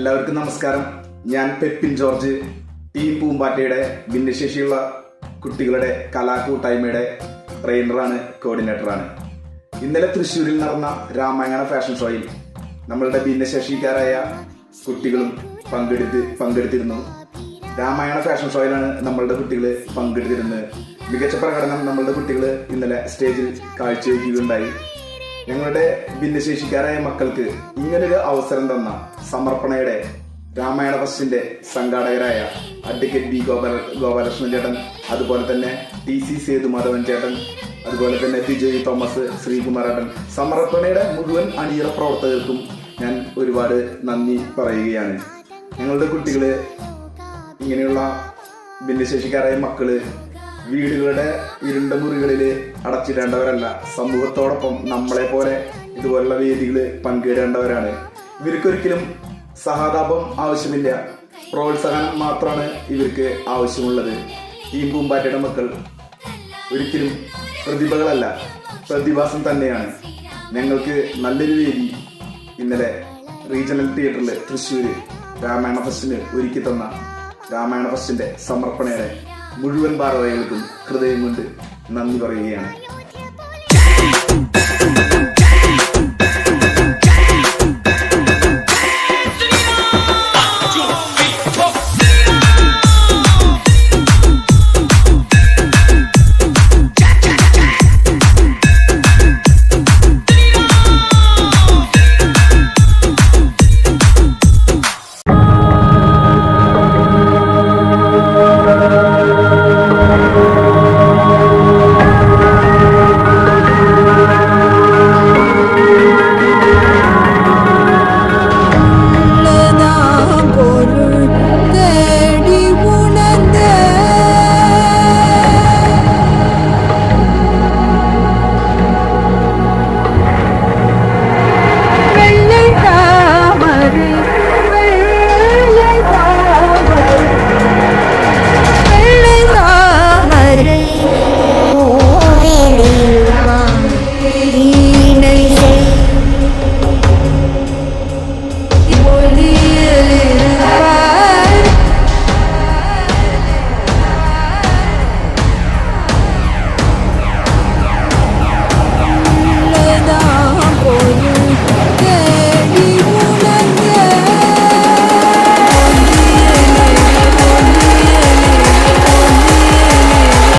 എല്ലാവർക്കും നമസ്കാരം. ഞാൻ പെപ്പിൻ ജോർജ്. ടി പൂമ്പാറ്റയുടെ ഭിന്നശേഷിയുള്ള കുട്ടികളുടെ കലാകൂട്ടായ്മയുടെ ട്രെയിനറാണ് കോർഡിനേറ്ററാണ് ഇന്നലെ തൃശ്ശൂരിൽ നടന്ന രാമായണ ഫാഷൻ ഷോയിൽ നമ്മളുടെ ഭിന്നശേഷിക്കാരായ കുട്ടികളും പങ്കെടുത്ത് പങ്കെടുത്തിരുന്നു. രാമായണ ഫാഷൻ ഷോയിലാണ് നമ്മളുടെ കുട്ടികൾ പങ്കെടുത്തിരുന്നത്. മികച്ച പ്രകടനം നമ്മളുടെ കുട്ടികൾ ഇന്നലെ സ്റ്റേജിൽ കാഴ്ചവെക്കുകയുണ്ടായി. ഞങ്ങളുടെ ഭിന്നശേഷിക്കാരായ മക്കൾക്ക് ഇങ്ങനൊരു അവസരം തന്ന സമർപ്പണയുടെ രാമായണ ഫസ്റ്റിന്റെ സംഘാടകരായ അഡ്വക്കേറ്റ് ബി ഗോപാല ഗോപാലകൃഷ്ണൻ ചേട്ടൻ അതുപോലെ തന്നെ ടി സി സേതുമാധവൻ ചേട്ടൻ അതുപോലെ തന്നെ ബിജോയ് തോമസ് ശ്രീകുമാരേട്ടൻ സമർപ്പണയുടെ മുഴുവൻ അണിയറ പ്രവർത്തകർക്കും ഞാൻ ഒരുപാട് നന്ദി പറയുകയാണ്. ഞങ്ങളുടെ കുട്ടികൾ ഇങ്ങനെയുള്ള ഭിന്നശേഷിക്കാരായ മക്കൾ വീടുകളുടെ ഇരുണ്ട മുറികളിൽ അടച്ചിടേണ്ടവരല്ല. സമൂഹത്തോടൊപ്പം നമ്മളെ പോലെ ഇതുപോലുള്ള വേദികളിൽ പങ്കിടേണ്ടവരാണ്. ഇവർക്കൊരിക്കലും സഹതാപം ആവശ്യമില്ല. പ്രോത്സാഹനം മാത്രമാണ് ഇവർക്ക് ആവശ്യമുള്ളത്. ഈ പൂമ്പാറ്റയുടെ മക്കൾ ഒരിക്കലും പ്രതിഭകളല്ല. പ്രതിഭാസം തന്നെയാണ്. ഞങ്ങൾക്ക് നല്ലൊരു വേദി ഇന്നലെ റീജിയണൽ തിയേറ്ററിൽ തൃശ്ശൂർ രാമായണ ഫസ്റ്റിന് ഒരുക്കി തന്ന രാമായണ ഫസ്റ്റിന്റെ സമർപ്പണയുടെ മുഴുവൻ ഭാരവാഹികൾക്കും ഹൃദയം കൊണ്ട് നന്ദി പറയുകയാണ്.